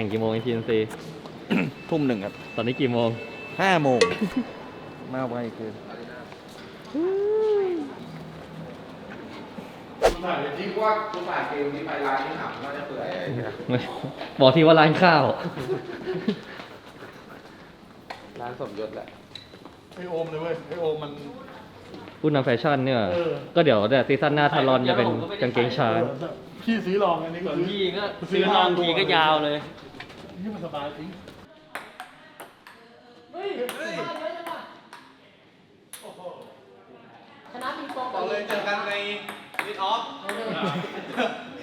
ข่งกี่โมง NTNC ทุ่มหนึ่งครับตอนนี้กี่โมงห้าโมง มาไวเกินถ่ายเลยที่ว่ากูถ่ายเกมนี้ไปร้านที่ถามว่าจะเปื่อยอะไรเนี่ยบอกทีว่าร้านข้าว ร้านสมยศแหละไอโอมเลยเว้ยไอโอมมันพูดนำแฟชั่นเนี่ยเออก็เดี๋ยวแต่ซีซั่นหน้าทารอนจะเป็นกางเกงช้างพี่ซื้อลองอันนี้ก่อนพี่ก็ซื้อนอนทีก็ยาวเลย นี่มันสบายจริงชนะปิงปองบอกเลยเจอกันในลิทออฟ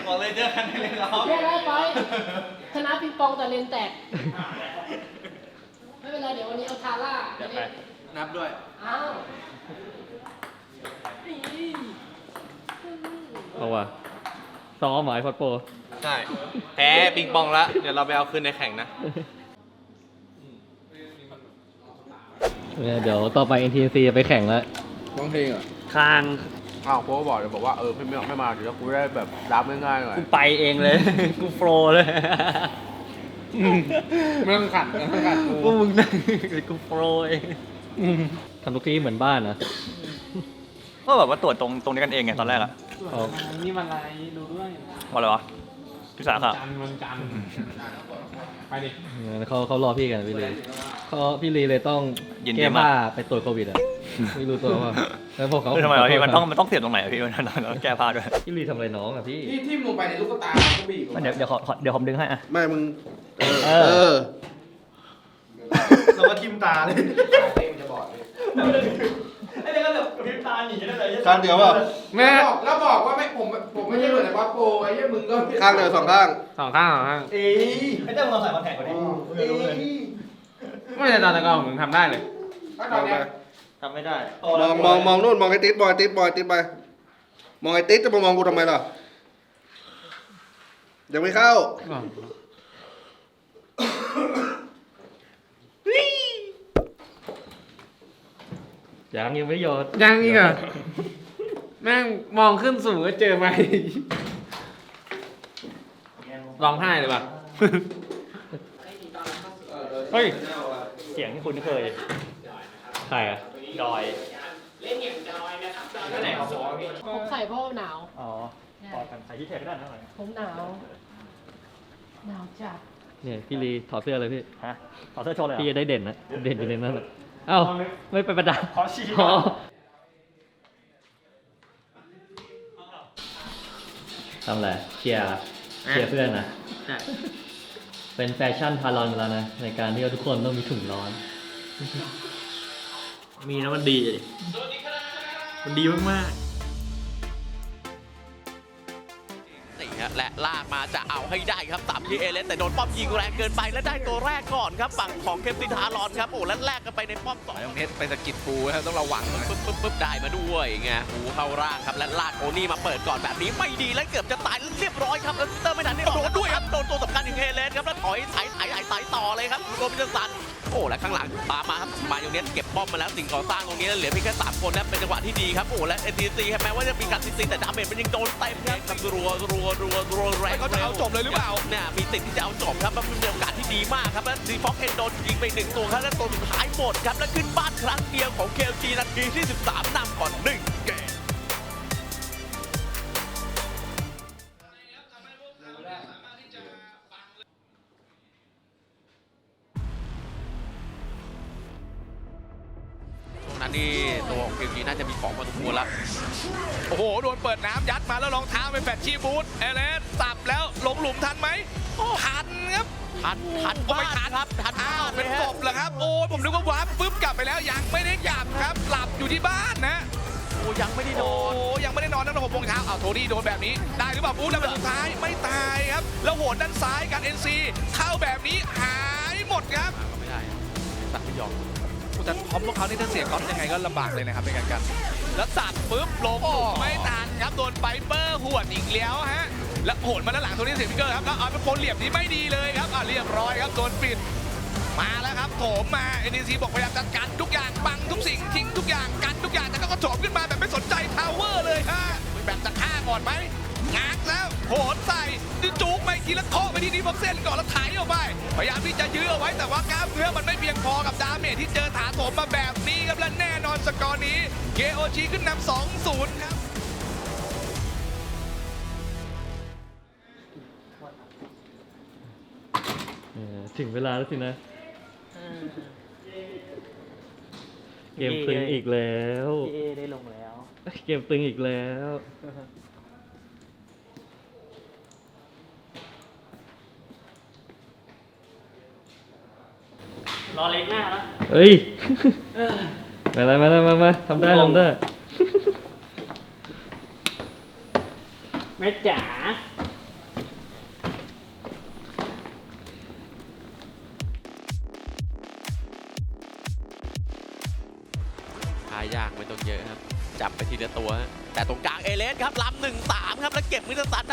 บอกเลยเจอกันในลิทออฟเรียกได้ไปชนะปิงปองแต่เลนแตก ไม่เป็นไรเดี๋ยววันนี้เอาทาร่าไปเล่นนับด้วย อ้าวเอาว่ะซ้อมหมายพอดโปร ใช่ แพ้ปิงปองแล้วเดี๋ยวเราไปเอาคืนในแข่งนะ เนี่ยเดี๋ยวต่อไป NTNC จะไปแข่งแล้วร้องเพลงเหรอคางอ้าวโค้ชบอกเลยบอกว่าเออพี่ไม่ไม่มาเดี๋ยวกูได้แบบรับง่ายๆหน่อยกูไปเองเลย กูโฟลว์เลยไม่ต้องขัดไม่ต้องขัดกูกูมึงนั่งกูโฟลว์เองทำทุกที่เหมือนบ้านนะก็แบบว่าตรวจตรงตรงนี้กันเองไงตอนแรกอะเอานี่มันอะไรดูด้วย ว่าอะไรวะ พิสาขาจันมันจันไปดิเขาเขารอพี่กันพี่ลีเขาพี่ลีเลยต้องแก้ผ้าไปตรวจโควิดอะไม่รู้ตัวว่าแล้วพวกเขาเออทำไมวะพี่มันต้องมันต้องเสียบตรงไหนอะพี่มันต้องต้องแก้ผ้าด้วยพี่ลีทำอะไรน้องอะพี่ที่ทิ่มลงไปในลูกตาก็บีบลงไปเดี๋ยวเดี๋ยวขอขอเดี๋ยวผมดึงให้อะ ไม่มึง เออเราก็ทิมตาเลย เต้มันจะบอดเลย ไอ้เนี่ยก็แบบพิมตาหนีได้เลยข้างเดียวเปล่า แม่บอกแล้วบอกว่าไม่ผมผมไม่ใช่เหมือนไอ้บอสโปไอ้เหี้ยมึงก็ข้างเดียวสองข้างสองข้างสองข้างเอ้ยไอ้เจ้ามึงลองใส่คอนแทคก่อนดิไม่ใช่ตอนตะกอนมึงทำได้เลยก็ตอนเนี้ยทำไม่ได้มองมองมองนู่นมองไอ้ติ๊ดมองไอ้ติ๊ดมองไอ้ติ๊ดไปมองไอ้ติ๊ดจะมามองกูทำไมล่ะยังไม่เข้า ยังยังไม่หยดยังอีกอะแม่งมองขึ้นสูงก็เจอไปร้องไห้เลยป่ะ เฮ้ย เสียงที่คุณเคย ใครอะดอยผมใส่เพราะหนาว อ๋อปอดกันใส่ที่เทก็ได้นะหน่อยผมหนาว หนาวจัดเนี่ยพี่ลีถอดเสื้อเลยพี่ ฮะขอเสื้อโชว์เลยเหรอพี่จะได้เด่นนะ เด่นอยู่ในนั้นน่ะ เอ้าไม่ไปประดับขอชี้อ๋อทำอะไรเชียร์เชียร์เพื่อนนะ เป็นแฟชั่นพารอนแล้วนะ ในการที่ทุกคนต้องมีถุงร้อน มีแล้วมันดีเลยมันดีมากนี่ และลากมาจะเอาให้ได้ครับตามที่เอเลสแต่โดนป้อมยิงแรงเกินไปและได้ตัวแรกก่อนครับฝั่งของเคมตินทารอนครับโอ้และแลกกันไปในป้อมสองเนสไปสกิดฟูครับต้องระวังปึ๊บปึ๊บปึ๊บได้มาด้วยไงฟูเข้าร่างครับและลากโอนี่มาเปิดก่อนแบบนี้ไม่ดีและเกือบจะตายเรียบร้อยครับแล้วเตอร์ไม่ทันได้โดนด้วยครับโดนตัวสำคัญอย่างเอเลสครับแล้วถอยไถไถไถไถต่อเลยครับโรบินสัน โอ้และข้างหลังตามมาครับมาอยู่เนี้เก็บป้อมมาแล้วสิ่งก่อสร้างตรงนี้เหลือเพียงแค่สามคนนะเป็นจังหวะที่ดีครับโอ้และเอ็นดีซีแม้ว่าจะมีการซีซีแต่ดาเมจมันยังโดนเต็มครับทำรัวรัวรัวรัวแรงเขาจะเอาจบเลยหรือเปล่าเนี่ยมีสิทธิ์ที่จะเอาจบครับมันเป็นโอกาสที่ดีมากครับแล้วดีฟ็อกเอนโดนยิงไปหนึ่งตัวครับแล้วตัวสุดท้ายหมดครับแล้วขึ้นบ้านครั้งเดียวของเคลจีนาทีที่ 13นำก่อนหนึ่ง เกมช่วงนั้นนี่ตัวของเคลจีน่าจะมีของมาทุกคนแล้วโอ้โหโดนเปิดน้ำยัดมาแล้วรองเท้าเป็นแฟชชี่บูทเอเลสสับแล้วลงหลุมทันไหมทันครับทันทันโอ้ไม่บ้านทันครับทันอ้าวบ้านเป็นลยศฮะพเหรอครับโอ้ยผมนึกว่าว้าร์ปปุ๊บกลับไปแล้วยังไม่ได้กลับครับ หลับอยู่ที่บ้านนะโอ้ยังไม่ได้นโอ้อนยังไม่ได้นอนตั้งแต่หกโมงเช้าอ้าวโทนี่โดนแบบนี้ได้หรือเปล่าบูทแล้วเป็นสุดท้ายไม่ตายครับ แล้วโหนด้านซ้ายกัน NC เข้าแบบนี้หายหมดครับก็ไม่ได้สักไม่ยอม แต่พร้อมพวกเขานี่ถ้าเสียก๊อตยังไงก็ลำบากเลยนะครับในการกัน แล้วสับปุ๊บลงไม่ทันครับโดนไฟเปอร์หวดอีกแล้วฮะ แล้วโหนมาด้านหลังโทนี่เสียฟิเกอร์ครับแล้วเอาเป็นโพลเหลี่ยมนี้ไม่ดีเลยครับอ่าเรียบร้อยครับโดนปิด มาแล้วครับโถมมา NEC บอกพยายามจะกันทุกอย่างบังทุกสิ่งทิ้งทุกอย่างกันทุกอย่างแต่ก็กระโจมขึ้นมาแบบไม่สนใจทาวเวอร์เลยฮะแบบจะฆ่าก่อนไหม งักแล้วโหนใส่จูกไปทีละเคาะไปที่ดีบ็อกเซนก่อนแล้วไถออกไปพยายามที่จะยื้อเอาไว้แต่ว่ากล้ามเนื้อมันไม่เพียงพอกับดาเมจที่เจอถาโถมมาแบบนี้ครับและแน่นอนสกอร์นี้ KOG ขึ้นนำ2-0 ครับเออถึงเวลาแล้วสินะ เกมตึงอีกแล้ว เอได้ลงแล้ว เกมตึงอีกแล้ว รอเล็กหน้าแล้วเฮ้ยมาเลยมาเลยมามาทำได้ทำได้ แม่จ๋าทายากไม่ต้องเยอะครับ จับไปทีละตัวฮะแต่ตรงกลางเอเลสครับลำหนึ่ง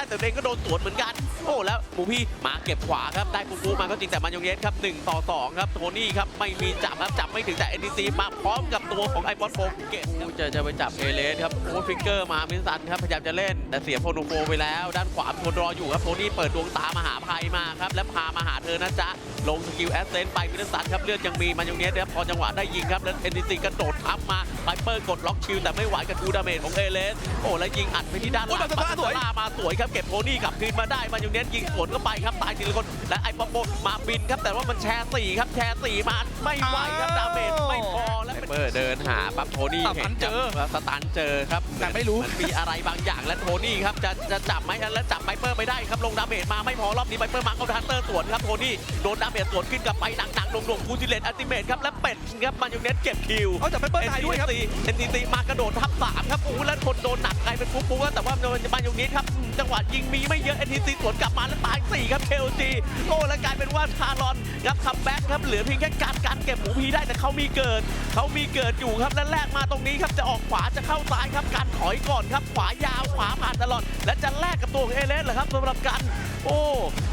แต่ตัวเองก็โดนสวนเหมือนกัน โอ้แล้วหมูพี่มาเก็บขวาครับได้ปุ๊บปุ๊บมาก็จริงแต่มันยองเยสครับ1ต่อ2ครับโทนี่ครับไม่มีจับครับจับไม่ถึงแต่ NTC มาพร้อมกับตัวของไอบอสโฟเก็บครับจะจะไปจับเอเลสครับโอ้ฟิกเกอร์มามิสเตอร์ซันครับพยายามจะเล่น แต่เสียโพโนโฟไปแล้ว ด้านขวามีคนรออยู่ครับโทนี่เปิดดวงตามาหาภัยมาครับและพามาหาเธอนะจ๊ะลงสกิลแอสเซนต์ไปมิสเตอร์ซันครับเลือดยังมีมันยองเนสครับพอจังหวะได้ยิงครับแล้ว NTC กระโดดทับมาไ i เปอร์กดล็อกชิลแต่ไม่ไหวกับทูดาเมจของเอเลสโอ้แล้วยิงอัดไปที่ด้านหลังโอ้ยบาร์เซโลนาสวย บร์เซโลนามาสวยครับเก็บโทนี่กลับคืนมาได้มันยองเนสยิงสวนเข้าไปครับตายทีละคนและไอ้ป๊อปโปมาบินครับแต่ว่ามันแชร์สี่ครับแชร์สี่มาไม่ไหวครับดาเมจไม่พอแล้วเปอร์เดินหาปั๊บโทนี่สตันเจอห็นครับสตันเจอครับ แต่ไม่รู้นมีอะไรบางอย่างและโทนี่ครับจะจะจับไหมแล้วจับไบเปอร์ไม่ได้ครับลงดาเมจมาไม่พอรอบนี้ไบเปอร์มาเอาทันเตอร์สวนครับโทนี่โดนดาเมจสวนขึ้นกลับไปหนักๆลงๆคูซิเลตอัลติเมทครับและเป็ดครับมันยองเนสเก็บคิวเอาจับไปเปิดตายด้วยครับเอ็นทีซีมากระโดดทับสามครับโอ้แล้วคนโดนหนักกลายเป็นปุ๊บปุ๊บแต่ว่ามันจะมาอย่างนี้ครับอืมจังหวะยิงมีไม่เยอะเอ็นทีซีสวนกลับมาแล้วตายสี่ครับเคลจีโอ้แล้วกลายเป็นว่าทารอนครับคัมแบ็กครับเหลือเพียงแค่การการเก็บหมูพีได้แต่เขามีเกิดเขามีเกิดอยู่ครับและแลกมาตรงนี้ครับจะออกขวาจะเข้าซ้ายครับการถอยก่อนครับ ขวายาวขวาผ่านตลอด และจะแลกกับตัวของเอเลสเหรอครับสำหรับกัน โอ้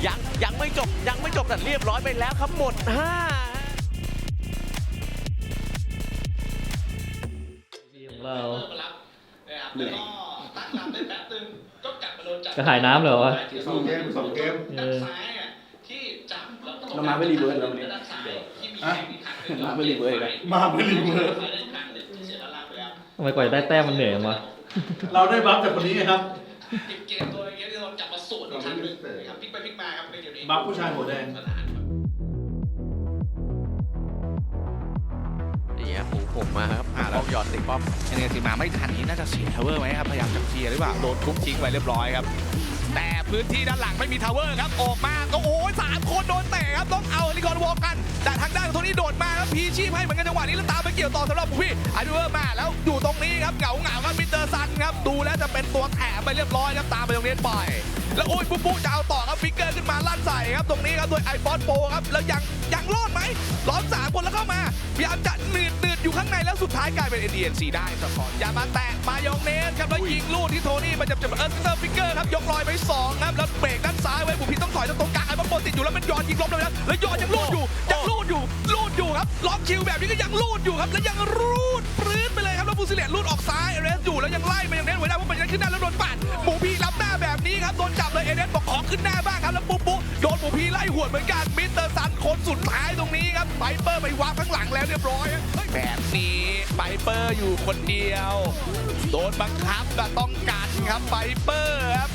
ยังยังไม่จบยังไม่จบแต่เรียบร้อยไปแล้วครับหมดห้าของเราเหนื่อยกระหายน้ำเหรอวะสองเกมสองเกมเออเรามาไม่รีเวิร์สแล้ววันนี้อะมาไม่รีเวิร์สเลยมาบริเวอร์ทำไมกว่าจะได้แต้มมันเหนื่อยจังวะเราได้บัฟจากคนนี้ไงครับเกมตัวเงี้ยที่เราจับมาสวนอีกครั้งหนึงนะครับพลิกไปพลิกมาครับในเดี๋ยวนี้บัฟผู้ชายหัวแดงนี่ครับหมูผมมาครับอ่าแล้วหยอดติดป้อมเอเนซีมาไม่ทันนี้น่าจะเสียทาวเวอร์ไหมครับ พยายามจะเคลียร์หรือเปล่า โดนทุบทิ้งไปเรียบร้อยครับ แต่พื้นที่ด้านหลังไม่มีทาวเวอร์ครับออกมาก็โอ้ยสามคนโดนเตะครับต้องเอาลิกอนวอลกัน แต่ทางด้านของโทนี่โดดมาครับพีชีพให้เหมือนกันจังหวะนี้แล้วตามไปเกี่ยวต่อสำหรับพี่อาดูเวอร์มาแล้วอยู่ตรงนี้ครับเหงาเหงาๆครับมิสเตอร์ซันครับดูแล้วจะเป็นตัวแถมไปเรียบร้อยครับตามไปตรงนี้ปล่อยแล้วโอ้ยปุ๊บปุ๊บจะเอาต่อครับฟิกเกอร์ขึ้นมาลั่นใส่ครับตรงนี้ครับโดยไอบอสโปครับแล้วยังยังรอดไหมล้อมสามคนแล้วเข้ามา ยายามจะหนืดหนืดอยู่ข้างในแล้วสุดท้ายกลายเป็น NDNC ได้สปอร์ตยามาแตะมายองเนสครับแล้วยิงลูดที่โทนี่มันจะจะเออเซอร์ฟิกเกอร์ครับยกลอยไปสองครับแล้วเบรกด้านซ้ายไว้บุพิต้องถอยจากตรงกลางไอ้บอลโปติดอยู่แล้วมันยอนยิงล้มเลยนะแล้วยอนยังลูดอยู่ยังลูดอยู่ลูดอยู่ครับล็อกคิวแบบนี้ก็ยังลูดอยู่ครับแล้วยังรูดปรื้ดไปเลยครับแล้วบูซิเลียนลูดออกซ้ายเอเรสอยู่แล้วยังไล่มายองเนสไว้ได้เพราะมันยังขึ้นหน้าแล้วโดนปาดหมูพีรับหน้าแบบนี้ครับโดนจับเลยเอเรสบอกขอขึ้นหน้าบ้างครับแล้วปุ๊บปุ๊บโดนหมูพีไล่หวดเหมือนกันมิสเตอร์ซันคนสุดท้าย เปอร์ไปวางข้างหลังแล้วเรียบร้อยแบบนี้ไบเปอร์อยู่คนเดียว โดนบังคับก็ต้องการครับไบเปอร์ครับ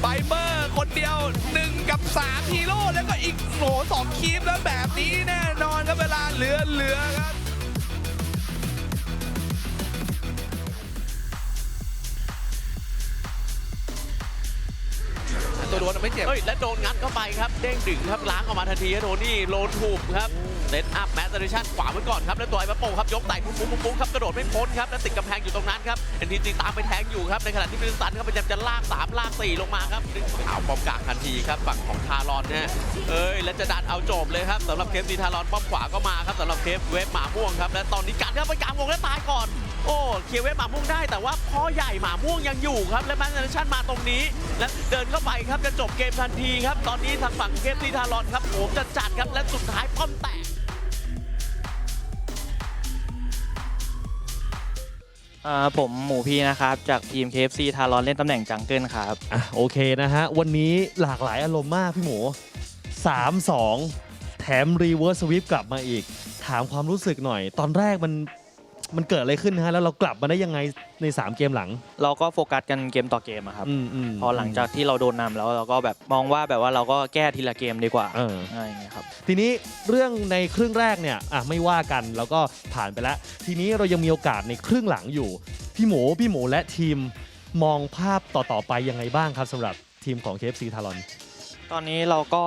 ไบเปอร์คนเดียว 1 กับ3ฮีโร่แล้วก็อีกโหสองคีฟแล้วแบบนี้แน่นอนครับเวลาเหลือเหลือครับ วนไม่เจ็บ เฮ้ยและโดนงัดเข้าไปครับ เด้งดึงครับล้างออกมาทันทีโทนี่โลนถูกครับเซตอัพแมสเซอร์ชั่นขวาไว้ก่อนครับแล้วตัวไอ้ปะโป่งครับยกไต่ปุ๊บปุ๊บปุ๊บครับกระโดดไม่พ้นครับแล้วติดกำแพงอยู่ตรงนั้นครับเอ็นทีจีตามไปแทงอยู่ครับในขณะที่มิสันครับพยายามจะลากสามลากสี่ลงมาครับดึงขาป้อมกลางทันทีครับฝั่งของทารอนนะฮะเอ้ยแล้วจะดันเอาจบเลยครับสำหรับเคฟซีทารอนป้อมขวาก็มาครับสำหรับเคฟเวฟหมาม่วงครับและตอนนี้กัดครับไปกลางวงและตายก่อน โอ้เคลียร์เวฟหมาม่วงได้แต่ว่าพ่อใหญ่หมาม่วงยังอยู่ครับ และแมนเซอร์ชั่นมาตรงนี้ และเดินเข้าไปครับจะจบเกมทันทีครับ ตอนนี้ทางฝั่งเคฟซีทารอนครับผมจะจัดครับและสุดท้ายป้อมแตกอ่าผมหมูพี่นะครับ จากทีม KFC ทารอนเล่นตำแหน่งจังเกิลครับ อะโอเคนะฮะ วันนี้หลากหลายอารมณ์มากพี่หมู 3-2 แถมรีเวิร์สสวิปกลับมาอีก ถามความรู้สึกหน่อย ตอนแรกมัน มันเกิดอะไรขึ้นนะฮะแล้วเรากลับมาได้ยังไงใน 3 เกมหลัง เราก็โฟกัสกันเกมต่อเกมอะครับ อืมอืม พอหลังจากที่เราโดนนำแล้วเราก็แบบมองว่าแบบว่าเราก็แก้ทีละเกมดีกว่าเอออะไรอย่างเงี้ยครับ ทีนี้เรื่องในครึ่งแรกเนี่ยอะไม่ว่ากันแล้วก็ผ่านไปแล้ว ทีนี้เรายังมีโอกาสในครึ่งหลังอยู่ พี่หมูพี่หมูและทีมมองภาพต่อๆไปยังไงบ้างครับสำหรับทีมของ KFC ทารอน ตอนนี้เราก็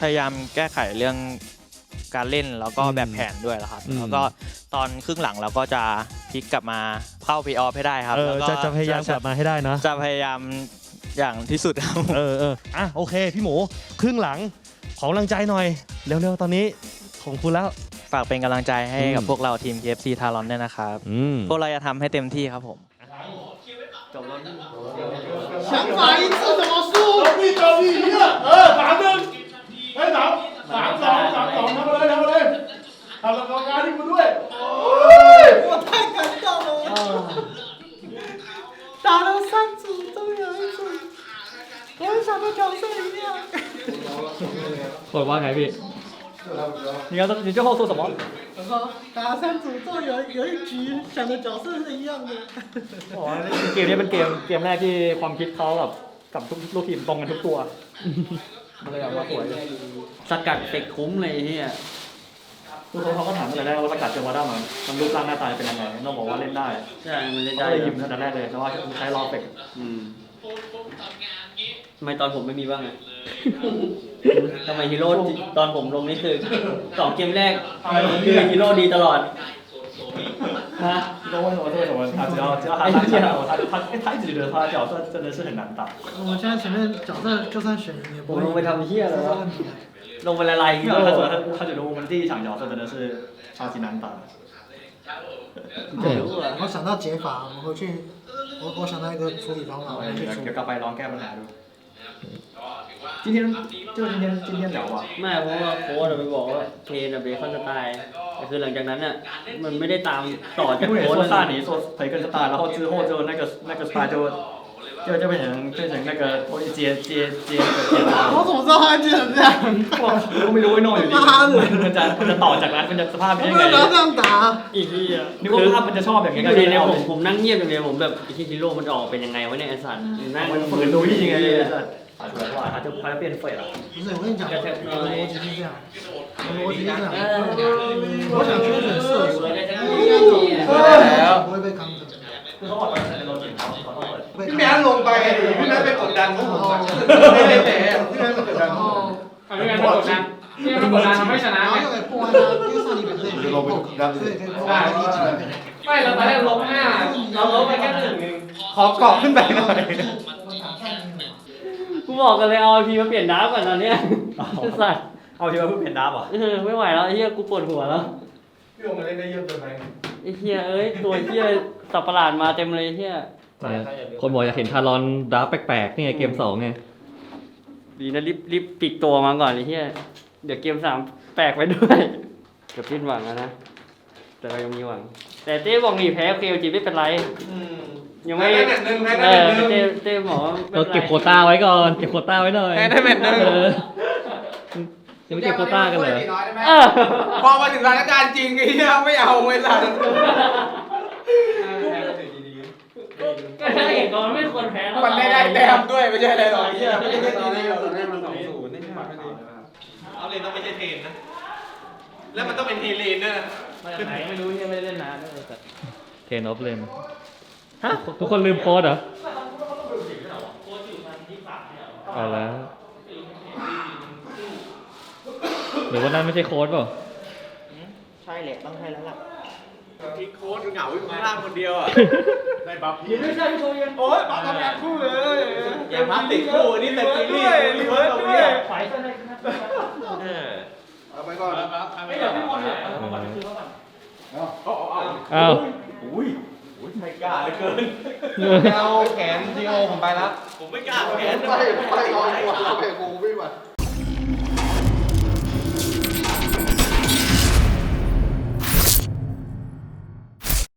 พยายามแก้ไขเรื่อง การเล่นแล้วก็ อืม แบบแผนด้วยแล้วครับ อืม แล้วก็ตอนครึ่งหลังเราก็จะพลิกกลับมาเข้าพีออฟให้ได้ครับ เออ แล้วก็ จะจะพยายามกลับมาให้ได้นะ จะพยายามอย่างที่สุดครับ เออเอออ่ะโอเค พี่หมูครึ่งหลังของกำลังใจหน่อย เร็วๆ ตอนนี้ของคุณแล้ว ฝากเป็นกำลังใจให้กับ อืม พวกเราทีม KFC ทารอนด้วยนะครับ อืม พวกเราจะทำให้เต็มที่ครับผม 想法一次怎么输？ 周密周密一个，呃，打针，来打，打走打走，他们来他们来，他们刚刚你不对，我太感动了，打了三组都有一组，我很想跟角色一样。 คนว่าไงพี่ 你刚才你最后说什么？打三组都有有一局想的角色是一样的。 บอกว่าเกมนี้เป็นเกมเกมแรกที่ความคิดเขากับกับทุกลูกทีมตรงกันทุกตัว มัน เลยแบบว่าสวยเลยสกัดเตะคุ้มเลยเฮียคือเขาเขาก็ถามตั้งแต่แรกว่าสกัดเจอมาได้ามันมันรูปร่างหน้าตาเป็นยังไงน้องบอกว่าเล่นได้ใช่มันเล่นเขาได้เลยยิ้มตั้งแต่แรกเลยแต่ว่าใช้รอเฟกอืมทำไมตอนผมไม่มีบ้างอะทำไมฮีโร่ตอนผมลงนี่คือสองเกมแรกคือฮีโร่ดีตลอดฮะ 道为什么，什么他只要只要他拦截了我，他他他,一直觉得他的角色真的是很难打。我们现在前面角色就算选你，我们为他们灭了。那我们来来一个，他说他他觉得我们第一场角色真的是超级难打。对，我想到解法，我回去，我我想到一个处理方法，我们去处理。ดี๋ยวกลับไปลองแก้ปัญหาดู今天就今天今天聊吧。 ไม่เพราะว่าโค้ดไปบอกว่าเคนอะเบคอนสไตล์แต่คือหลังจากนั้นอ่ะมันไม่ได้ตามต่อจาก 因为你 โค้ด 说 เลย 萨尼说培根是大，然后之后就那个那个 star 就就就变成变成那个我接接接那个接他。我怎么知道他会变成这样？ก็ไม่รู้ไอ้โน่อยู่ดีมันจะมันจะต่อจากนั้นมันจะสภาพเป็น 我 ยัง 没 ไง 有拿这样打。 อีกทีอ่ะ นึกว่าภาพมันจะชอบอย่าง อ นี้ ยู่ ก็ ดี เลย เนี่ย เอา ผมผมนั่งเงียบอย่างเดียวผมแบบไอ้ที่ฮีโร่มันจะออกเป็นยังไงวะเนี่ยไอ้สัตว์นั่ง มันฝืนดูที่ไง 打出来的话，他就他就变废了。不是，我跟你讲，我的逻辑是这样，我的逻辑是这样，我想圈选射手，不会被扛着。 คือเขาบอกว่าในโลจิกเขาเขาต้องเปิด พี่แมนลงไปพี่แมนไปกดดันพวกผมอะไม่ได้แผลพี่แมนไปกดดันพวกผม ไม่งั้นกดดันไม่งั้นกดดันทำให้ชนะ 然后 ไง 又给破坏他，因为上一本是也可以破卡，所以可以破坏第一集。 ไม่เราตอนแรกลบห้าเราลบไปแค่หนึ่งเอง ขอเกาะขึ้นไปหน่อย กูบอกกันเลยเอาพีมาเปลี่ยนน้ำก่อนตอนเนี้ยไอ้สัตว์เอาทีว่าเพิ่งเปลี่ยนดับเหรอเออไม่ไหวแล้วไอ้เหี้ยกูปวดหัวแล้วพี่โอมาเล่นได้เยอะเกินไปไอ้เหี้ยเอ้ยตัวเหี้ยสับประหลาดมาเต็มเลยไอ้เหี้ยคนบอกอยากเห็นทารอนดราฟแปลกๆนี่ไงเกมสองไงดีนะรีบรีบปิดตัวมาก่อนไอ้เหี้ยเดี๋ยวเกมสามแปลกไปด้วยเกือบสิ้นหวังแล้วนะแต่เรายังมีหวัง แต่เต้บอกหนีแพ้เคลจีไม่เป็นไร ยังไม่ได้แมตช์หนึ่งได้เอแมตช์หนึ่งอเต้เต้บอกว่าไม่เราเป็นไรเก็บโควต้าไว้ก่อน เก็บโควต้าไว้หน่อยได้แมตช์หนึ่งเออยังไม่เก็บโควต้ากันเลยเออพอมาถึงสถานการณ์จริงไอ้เหี้ยไม่เอาไม่สั่นก็ใช่ไงก่อนไม่ควรแพ้แล้วมันไม่ได้แต้มด้วยไม่ใช่อะไรหรอกไอ้เหี้ยไม่ได้ทีเดียวเอาเลยต้องไม่ใช่เทนนะ แล้วมันต้องเป็นเทเลนด้วยนะมาจากไหนไม่รู้ยังไม่ได้เล่นนานเลยแต่เทนออฟเลน ฮะทุกคนลืมโค้ดเหรอเอาแล้วหรือว่านั่นไม่ใช่โค้ดเปล่าใช่แหละต้องใช่แล้วล่ะทิ้งโค้ดเหงาอยู่ข้างล่างคนเดียวอะได้บัฟไม่ใช่พี่โชยโอ๊ยมาทำงานคู่เลยอย่าพลาสติกคู่นี่แต่ซีรีส์รีเวิร์สตรงนี้ฝ่ายเสื้อในนะเออเอาไปก่อนไม่อยากพี่บอลเนี่ยอ้าวอุ้ยอุ้ย ไม่กล้าเหลือเกิน เอาแขนจีโอผมไปแล้ว ผมไม่กล้าแขน ไปไปเอาไปกูไม่ไหว